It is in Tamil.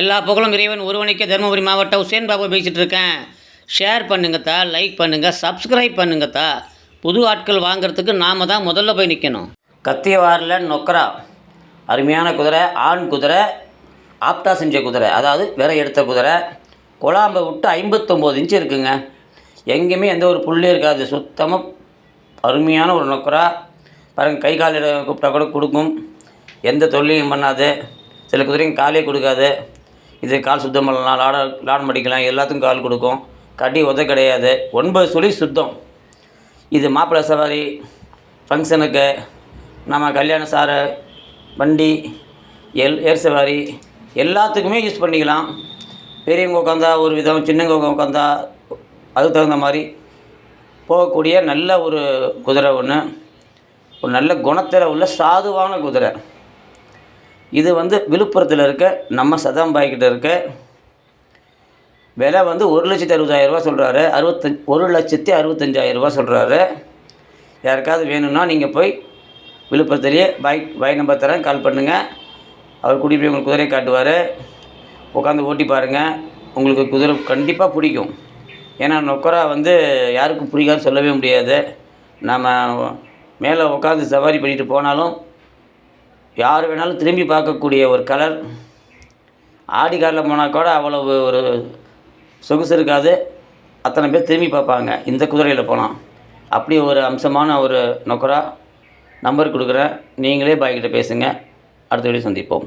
எல்லா புகழும் இறைவன் ஒருவனுக்கே தருமபுரி மாவட்டம் உசேன் பாபு பேசிகிட்டு இருக்கேன். ஷேர் பண்ணுங்கத்தா லைக் பண்ணுங்கள் சப்ஸ்கிரைப் பண்ணுங்கத்தா புது ஆட்கள் வாங்குறதுக்கு நாம் தான் முதல்ல போய் நிற்கணும் கத்தியவாரில் நொக்கரா. அருமையான குதிரை ஆண் குதிரை ஆப்டா செஞ்ச குதிரை அதாவது விரை எடுத்த குதிரை. குழாம்பை விட்டு ஐம்பத்தொம்போது இன்ச்சு இருக்குங்க. எங்கேயுமே எந்த ஒரு புள்ளியும் இருக்காது. சுத்தமாக அருமையான ஒரு நொக்கரா. பாருங்கள் கை கால் கூப்பிட்டா கூட கொடுக்கும். எந்த தொல்லையும் பண்ணாது. சில குதிரைங்க காலே கொடுக்காது. இது கால் சுத்தம் பண்ணலாம் லாட லாடம் அடிக்கலாம் எல்லாத்துக்கும் கால் கொடுக்கும். கடி உத கிடையாது. ஒன்பது சுழி சுத்தம். இது மாப்பிள்ளை சவாரி ஃபங்க்ஷனுக்கு நம்ம கல்யாண சாரை வண்டி எல் ஏர் சவாரி எல்லாத்துக்குமே யூஸ் பண்ணிக்கலாம். பெரியவங்க உட்காந்தா ஒரு விதம் சின்னவங்க உட்காந்தா அதுக்கு தகுந்த மாதிரி போகக்கூடிய நல்ல ஒரு குதிரை ஒன்று ஒரு நல்ல குணத்தில் உள்ள சாதுவான குதிரை. இது வந்து விழுப்புரத்தில் இருக்க நம்ம சதாம்பாய்கிட்ட இருக்க விலை வந்து ஒரு லட்சத்தி அறுபதாயிரரூபா சொல்கிறாரு அறுபத்தஞ்சு ஒரு லட்சத்தி அறுபத்தஞ்சாயிரரூபா சொல்கிறாரு யாருக்காவது வேணும்னா நீங்கள் போய் விழுப்புரத்துலேயே பைக் பைக் நம்பர் தரேன் கால் பண்ணுங்கள் அவர் கூட்டிகிட்டு போய் உங்களுக்கு குதிரையை காட்டுவார். உட்காந்து ஓட்டி பாருங்கள் உங்களுக்கு குதிரை கண்டிப்பாக பிடிக்கும். ஏன்னா நொக்கரா வந்து யாருக்கும் பிடிக்காது சொல்லவே முடியாது. நம்ம மேலே உட்காந்து சவாரி பண்ணிட்டு போனாலும் யார் வேணாலும் திரும்பி பார்க்கக்கூடிய ஒரு கலர். ஆடி காரில் போனால் கூட அவ்வளவு ஒரு சொகுசு இருக்காது. அத்தனை பேர் திரும்பி பார்ப்பாங்க. இந்த குதிரையில் போனால் அப்படி ஒரு அம்சமான ஒரு நொக்கராக நம்பர் கொடுக்குறேன். நீங்களே பாய்கிட்ட பேசுங்கள் அடுத்த வீடியோ சந்திப்போம்.